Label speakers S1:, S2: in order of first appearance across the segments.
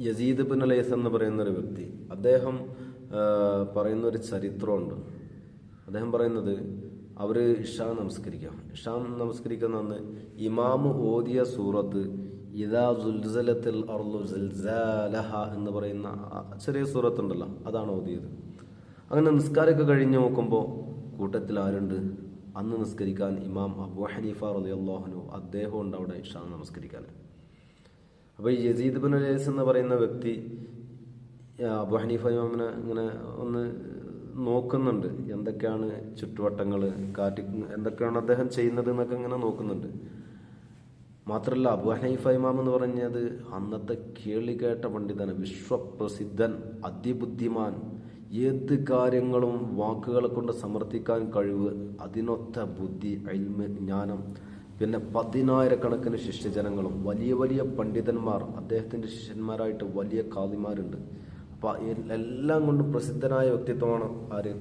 S1: Yazid bin അലൈസ് എന്ന് പറയുന്ന ഒരു വ്യക്തി. അദ്ദേഹം പറയുന്ന ഒരു ചരിത്രമുണ്ട്. അദ്ദേഹം പറയുന്നത് അവർ ഇഷാ നമസ്കരിക്കാം. ഇഷാ നമസ്കരിക്കുന്ന അന്ന് ഇമാമ് ഓതിയ സൂറത്ത് ഇതാ ജുൽസലത്തിൽ അർലു സുൽസാലഹ എന്ന് പറയുന്ന ചെറിയ സൂറത്തുണ്ടല്ലോ അതാണ് ഓതിയത്. അങ്ങനെ നിസ്കാരമൊക്കെ കഴിഞ്ഞ് നോക്കുമ്പോൾ കൂട്ടത്തിൽ ആരുണ്ട്? അന്ന് നിസ്കരിക്കാൻ ഇമാം അബു ഹനീഫ റളിയല്ലാഹു അദ്ദേഹം ഉണ്ട് അവിടെ ഇഷാ നമസ്കരിക്കാൻ. അപ്പോൾ ഈ യസീദ് ബിൻ അലൈസ് എന്ന് പറയുന്ന വ്യക്തി അബു ഹനീഫ ഇമാമിനെ ഇങ്ങനെ ഒന്ന് നോക്കുന്നുണ്ട്. എന്തൊക്കെയാണ് ചുറ്റുവട്ടങ്ങൾ കാറ്റ് എന്തൊക്കെയാണ് അദ്ദേഹം ചെയ്യുന്നത് എന്നൊക്കെ ഇങ്ങനെ നോക്കുന്നുണ്ട്. മാത്രമല്ല അബു ഹനീഫ ഇമാം എന്ന് പറഞ്ഞത് അന്നത്തെ കേളി കേട്ട പണ്ഡിതൻ വിശ്വപ്രസിദ്ധൻ അതിബുദ്ധിമാൻ ഏത് കാര്യങ്ങളും വാക്കുകളെ കൊണ്ട് സമർത്ഥിക്കാൻ കഴിവ് അതിനൊത്ത ബുദ്ധി അൽമ ജ്ഞാനം പിന്നെ പതിനായിരക്കണക്കിന് ശിഷ്യജനങ്ങളും വലിയ വലിയ പണ്ഡിതന്മാർ അദ്ദേഹത്തിന്റെ ശിഷ്യന്മാരായിട്ട് വലിയ കാതിമാരുണ്ട് അപ്പോൾ എല്ലാം കൊണ്ടും പ്രസിദ്ധനായ വ്യക്തിത്വമാണ് ആര്?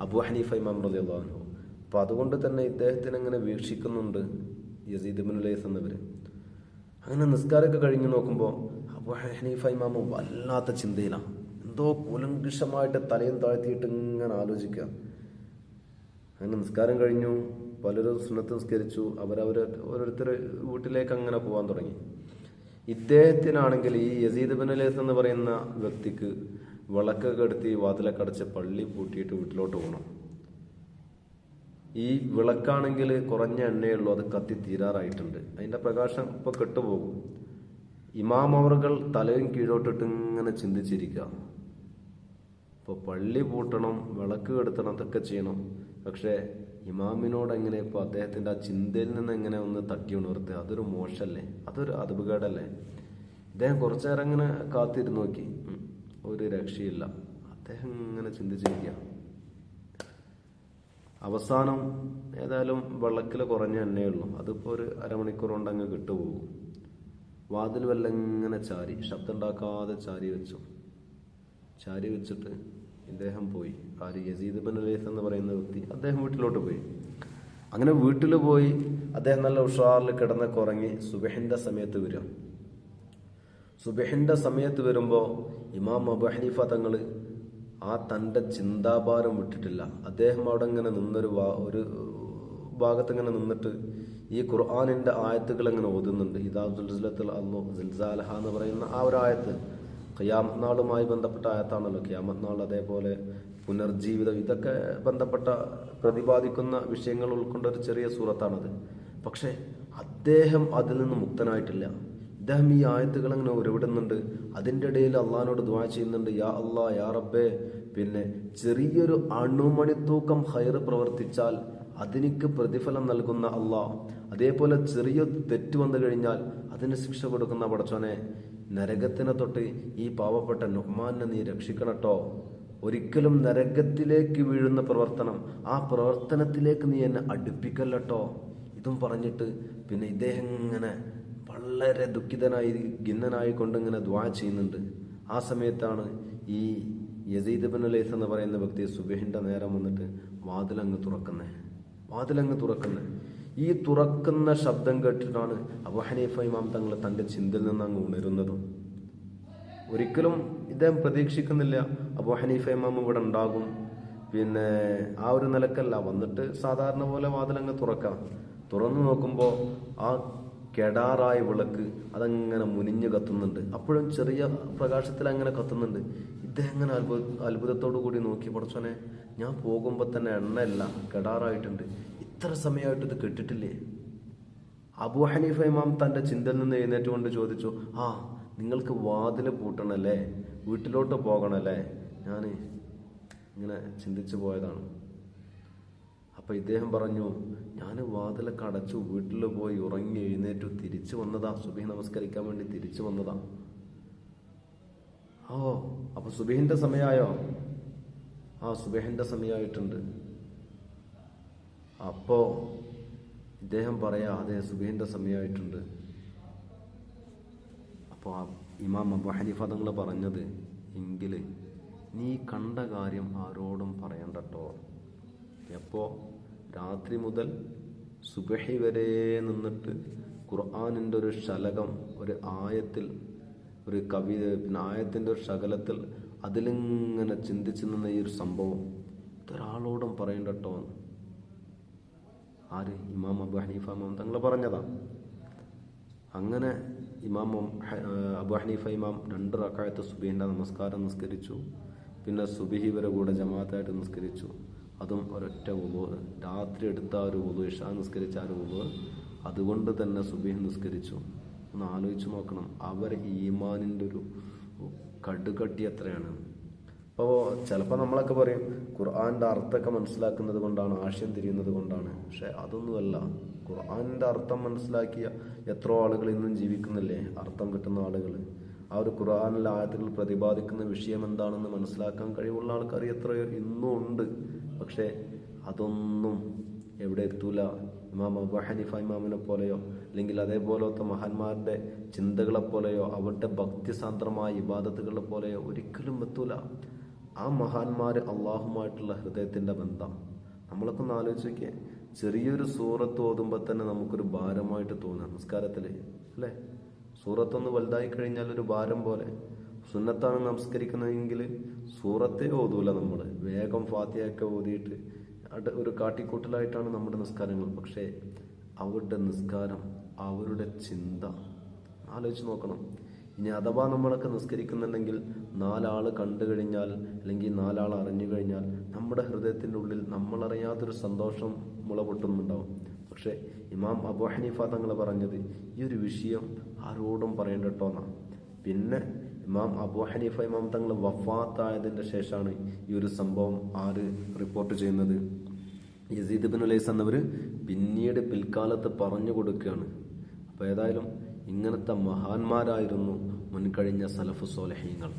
S1: അബു ഹനീഫ ഇമാം റളിയല്ലാഹു അൻഹു. അപ്പോൾ അതുകൊണ്ട് തന്നെ ഇദ്ദേഹത്തിന് ഇങ്ങനെ വീക്ഷിക്കുന്നുണ്ട് യസീദ് ബിൻ ലൈസ് എന്നവര്. അങ്ങനെ നിസ്കാരമൊക്കെ കഴിഞ്ഞ് നോക്കുമ്പോൾ അബു ഹനീഫ ഇമാമ വല്ലാത്ത ചിന്തയിലാണ് എന്തോ കുലങ്കുഷമായിട്ട് തലയും താഴ്ത്തിയിട്ട് ഇങ്ങനെ ആലോചിക്കുക അങ്ങനെ നിസ്കാരം കഴിഞ്ഞു. പലരും സുന്നത്ത് നിസ്കരിച്ചു. അവരവർ ഓരോരുത്തർ വീട്ടിലേക്ക് അങ്ങനെ പോകാൻ തുടങ്ങി. ഇദ്ദേഹത്തിനാണെങ്കിൽ ഈ യസീദ് ബിൻ അലേസ് എന്ന് പറയുന്ന വ്യക്തിക്ക് വിളക്കൊക്കെ എടുത്ത് ഈ വാതിലൊക്കെ അടച്ച് പള്ളി പൂട്ടിയിട്ട് വീട്ടിലോട്ട് പോകണം ഈ വിളക്കാണെങ്കിൽ കുറഞ്ഞ എണ്ണയുള്ളൂ. അത് കത്തി തീരാറായിട്ടുണ്ട്. അതിന്റെ പ്രകാശം ഇപ്പോൾ കെട്ടുപോകും. ഇമാമവറുകൾ തലയും കീഴോട്ടിട്ട് ഇങ്ങനെ ചിന്തിച്ചിരിക്കുക. ഇപ്പോൾ പള്ളി പൂട്ടണം വിളക്ക് കെടുത്തണം അതൊക്കെ ചെയ്യണം. പക്ഷേ ഇമാമിനോട് എങ്ങനെ ഇപ്പോൾ അദ്ദേഹത്തിന്റെ ആ ചിന്തയിൽ നിന്ന് എങ്ങനെ ഒന്ന് തട്ടി ഉണർത്തുക? അതൊരു മോശമല്ലേ അതൊരു അതുപകേടല്ലേ? അദ്ദേഹം കുറച്ചു നേരം ഇങ്ങനെ കാത്തിരുന്ന് നോക്കി. ഒരു രക്ഷയില്ല. അദ്ദേഹം ഇങ്ങനെ ചിന്തിച്ചിരിക്കുക അവസാനം ഏതായാലും വെള്ളക്കിൽ കുറഞ്ഞ എണ്ണയുള്ളൂ അതിപ്പോൾ ഒരു അരമണിക്കൂർ കൊണ്ട് അങ്ങ് കിട്ടുപോകും. വാതിൽ വല്ല ഇങ്ങനെ ചാരി ശബ്ദം ഉണ്ടാക്കാതെ ചാരി വെച്ചു. ചാരി വെച്ചിട്ട് ഇദ്ദേഹം പോയി. ആര് യസീദ് ബൻ അലീസ് എന്ന് പറയുന്ന വ്യക്തി അദ്ദേഹം വീട്ടിലോട്ട് പോയി. അങ്ങനെ വീട്ടിൽ പോയി അദ്ദേഹം നല്ല ഉഷാറിൽ കിടന്ന് കുറങ്ങി സുബഹിന്റെ സമയത്ത് വരും. സുബഹിന്റെ സമയത്ത് വരുമ്പോൾ ഇമാം അബു ഹനീഫ തങ്ങൾ ആ തന്റെ ചിന്താഭാരം വിട്ടിട്ടില്ല. അദ്ദേഹം അവിടെ ഇങ്ങനെ നിന്നൊരു ഒരു ഭാഗത്ത് ഇങ്ങനെ നിന്നിട്ട് ഈ ഖുർആാനിന്റെ ആയത്തുകൾ ഇങ്ങനെ ഓതുന്നുണ്ട്. ഇതാ ദുൽസലത്തിൽ അള്ളു ദുൽസാലഹ എന്ന് പറയുന്ന ആ ഒരു ആയത്ത്. ഖിയാമത്ത് നാളുമായി ബന്ധപ്പെട്ട ആയത്താണല്ലോ ഖിയാമത് നാൾ അതേപോലെ പുനർജീവിതം ഇതൊക്കെ ബന്ധപ്പെട്ട പ്രതിപാദിക്കുന്ന വിഷയങ്ങൾ ഉൾക്കൊണ്ട ഒരു ചെറിയ സൂറത്താണത്. പക്ഷേ അദ്ദേഹം അതിൽ നിന്ന് മുക്തനായിട്ടില്ല. ഇദ്ദേഹം ഈ ആയത്തുകൾ അങ്ങനെ ഉരുവിടുന്നുണ്ട്. അതിന്റെ ഇടയിൽ അള്ളഹാനോട് ദ്വാ ചെയ്യുന്നുണ്ട് യാ അള്ളാ യാ റബ്ബേ. പിന്നെ ചെറിയൊരു അണുമണിത്തൂക്കം ഹൈർ പ്രവർത്തിച്ചാൽ അതിനിക്ക് പ്രതിഫലം നൽകുന്ന അള്ളാഹ് അതേപോലെ ചെറിയ തെറ്റ് വന്നു കഴിഞ്ഞാൽ അതിന് ശിക്ഷ കൊടുക്കുന്ന പടച്ചോനെ നരകത്തിനെ തൊട്ട് ഈ പാവപ്പെട്ട നുഹ്മാനെ നീ രക്ഷിക്കണട്ടോ. ഒരിക്കലും നരകത്തിലേക്ക് വീഴുന്ന പ്രവർത്തനം ആ പ്രവർത്തനത്തിലേക്ക് നീ എന്നെ അടുപ്പിക്കല്ലട്ടോ. ഇതും പറഞ്ഞിട്ട് പിന്നെ ഇദ്ദേഹം ഇങ്ങനെ വളരെ ദുഃഖിതനായി ഖിന്നനായിക്കൊണ്ട് ഇങ്ങനെ ദ്വാ ചെയ്യുന്നുണ്ട്. ആ സമയത്താണ് ഈ യസീദ് ബിൻ അലൈസ് എന്ന് പറയുന്ന വ്യക്തി സുബേഹിന്റെ നേരം വന്നിട്ട് വാതിലങ്ങ് തുറക്കുന്നേ. വാതിലങ്ങ് തുറക്കുന്നേ. ഈ തുറക്കുന്ന ശബ്ദം കേട്ടിട്ടാണ് അബു ഹനീഫ ഇമാം തങ്ങൾ തന്റെ ചിന്തയിൽ നിന്ന് അങ്ങ് ഉണരുന്നതും. ഒരിക്കലും ഇദ്ദേഹം പ്രതീക്ഷിക്കുന്നില്ല അബു ഹനീഫ ഇമാം ഇവിടെ ഉണ്ടാകും. പിന്നെ ആ ഒരു നിലക്കല്ല വന്നിട്ട് സാധാരണ പോലെ വാതിലങ്ങ് തുറക്കാം. തുറന്നു നോക്കുമ്പോൾ ആ കെടാറായ വിളക്ക് അതങ്ങനെ മുനിഞ്ഞു കത്തുന്നുണ്ട്. അപ്പോഴും ചെറിയ പ്രകാശത്തിൽ അങ്ങനെ കത്തുന്നുണ്ട്. ഇദ്ദേഹം അങ്ങനെ അത്ഭുത അത്ഭുതത്തോടു കൂടി നോക്കി പഠിച്ചോനെ ഞാൻ പോകുമ്പോൾ തന്നെ എണ്ണയല്ല കെടാറായിട്ടുണ്ട്. ഇത്ര സമയമായിട്ട് ഇത് കെട്ടിട്ടില്ലേ? അബു ഹനീഫ ഇമാം തന്റെ ചിന്തയിൽ നിന്ന് എഴുന്നേറ്റ് കൊണ്ട് ചോദിച്ചു ആ നിങ്ങൾക്ക് വാതിൽ പൂട്ടണല്ലേ? വീട്ടിലോട്ട് പോകണല്ലേ? ഞാൻ ഇങ്ങനെ ചിന്തിച്ചു പോയതാണ്. അപ്പോൾ ഇദ്ദേഹം പറഞ്ഞു ഞാൻ വാതിലൊക്കെ അടച്ചു വീട്ടിൽ പോയി ഉറങ്ങി എഴുന്നേറ്റു തിരിച്ചു വന്നതാ. സുബഹി നമസ്കരിക്കാൻ വേണ്ടി തിരിച്ചു വന്നതാ. ഓ അപ്പോൾ സുബഹിന്റെ സമയമായോ? ആ സുബഹിന്റെ സമയമായിട്ടുണ്ട്. അപ്പോ ഇദ്ദേഹം പറയാ അതെ സുബഹിന്റെ സമയമായിട്ടുണ്ട്. അപ്പോൾ ഇമാം അബു ഹനീഫ തങ്ങൾ പറഞ്ഞത് എങ്കിൽ നീ കണ്ട കാര്യം ആരോടും പറയണ്ടട്ടോ. എപ്പോ? രാത്രി മുതൽ സുബഹി വരെ നിന്നിട്ട് ഖുർആാനിന്റെ ഒരു ശലകം ഒരു ആയത്തിൽ ഒരു കവി പിന്നെ ആയത്തിന്റെ ഒരു ശകലത്തിൽ അതിലിങ്ങനെ ചിന്തിച്ചു നിന്ന ഈ ഒരു സംഭവം. ഒരാളോടും പറയണ്ട കേട്ടോ ആര്? ഇമാം അബു ഹനീഫ ഇമാം തങ്ങൾ പറഞ്ഞതാണ് അങ്ങനെ ഇമാം അബു ഹനീഫ ഇമാം രണ്ട് റക്കായത്ത് സുബീന്റെ നമസ്കാരം നിസ്കരിച്ചു. പിന്നെ സുബിഹി വരെ കൂടെ ജമാഅത്തായിട്ട് നിസ്കരിച്ചു. അതും ഒരൊറ്റ ഉളു രാത്രി എടുത്ത ഒരു ഉളു ഇഷാ നിസ്കരിച്ച ആ ഒരു ഉളു അതുകൊണ്ട് തന്നെ സുബിഹി നിസ്കരിച്ചു. ഒന്ന് ആലോചിച്ച് നോക്കണം. അവർ ഈമാനിന്റെ ഒരു കടുകട്ടി എത്രയാണ്? അപ്പോൾ ചിലപ്പോൾ നമ്മളൊക്കെ പറയും ഖുർആാന്റെ അർത്ഥമൊക്കെ മനസ്സിലാക്കുന്നത് കൊണ്ടാണ് ആശയം തിരിയുന്നത് കൊണ്ടാണ്. പക്ഷെ അതൊന്നുമല്ല. ഖുർആാനിന്റെ അർത്ഥം മനസ്സിലാക്കിയ എത്രയോ ആളുകൾ ഇന്നും ജീവിക്കുന്നില്ലേ? അർത്ഥം കിട്ടുന്ന ആളുകൾ ആ ഒരു ഖുർആാനിലെ ആയത്തുകൾ പ്രതിപാദിക്കുന്ന വിഷയം എന്താണെന്ന് മനസ്സിലാക്കാൻ കഴിവുള്ള ആൾക്കാർ എത്രയോ ഇന്നും ഉണ്ട്. പക്ഷേ അതൊന്നും എവിടെ എത്തൂല. ഇമാം അബു ഹനീഫ ഇമാമിനെ പോലെയോ അല്ലെങ്കിൽ അതേപോലത്തെ മഹാന്മാരുടെ ചിന്തകളെ പോലെയോ അവരുടെ ഭക്തിസാന്ദ്രമായ ഇബാദത്തുകളെ പോലെയോ ഒരിക്കലും എത്തൂല. ആ മഹാന്മാർ അള്ളാഹുമായിട്ടുള്ള ഹൃദയത്തിന്റെ ബന്ധം. നമ്മളൊക്കെ ഒന്ന് ആലോചിച്ച് ചെറിയൊരു സൂറത്ത് ഓതുമ്പോൾ തന്നെ നമുക്കൊരു ഭാരമായിട്ട് തോന്നുക നമസ്കാരത്തിൽ അല്ലേ? സൂറത്തൊന്ന് വലുതായി കഴിഞ്ഞാൽ ഒരു ഭാരം പോലെ. സുന്നത്താണ് നമസ്കരിക്കുന്നതെങ്കിൽ സൂറത്തെ ഓതൂല നമ്മൾ വേഗം ഫാത്തിയൊക്കെ ഓതിയിട്ട് ഒരു കാട്ടിക്കൂട്ടലായിട്ടാണ് നമ്മുടെ നിസ്കാരങ്ങൾ. പക്ഷേ അവരുടെ നിസ്കാരം അവരുടെ ചിന്ത. ആലോചിച്ച് നോക്കണം. ഇനി അഥവാ നമ്മളൊക്കെ നിസ്കരിക്കുന്നുണ്ടെങ്കിൽ നാലാൾ കണ്ടു കഴിഞ്ഞാൽ അല്ലെങ്കിൽ നാലാൾ അറിഞ്ഞു കഴിഞ്ഞാൽ നമ്മുടെ ഹൃദയത്തിന്റെ ഉള്ളിൽ നമ്മളറിയാത്തൊരു സന്തോഷം മുളപൊട്ടുന്നുണ്ടാവും പക്ഷേ ഇമാം അബു ഹനീഫ തങ്ങൾ പറഞ്ഞത് ഈ ഒരു വിഷയം ആരോടും പറയേണ്ടട്ടോ കേട്ടോ എന്നാ പിന്നെ ഇമാം അബു ഹനീഫ ഇമാം തങ്ങൾ വഫാത്തായതിന്റെ ശേഷമാണ് ഈ ഒരു സംഭവം ആര് റിപ്പോർട്ട് ചെയ്യുന്നത്. യസീദ് ബിൻ ഉലൈസ് എന്നവർ പിന്നീട് പിൽക്കാലത്ത് പറഞ്ഞു കൊടുക്കുകയാണ്. അപ്പോൾ ഏതായാലും ഇങ്ങനത്തെ മഹാന്മാരായിരുന്നു മുൻകഴിഞ്ഞ സലഫ് സോലഹീങ്ങൾ.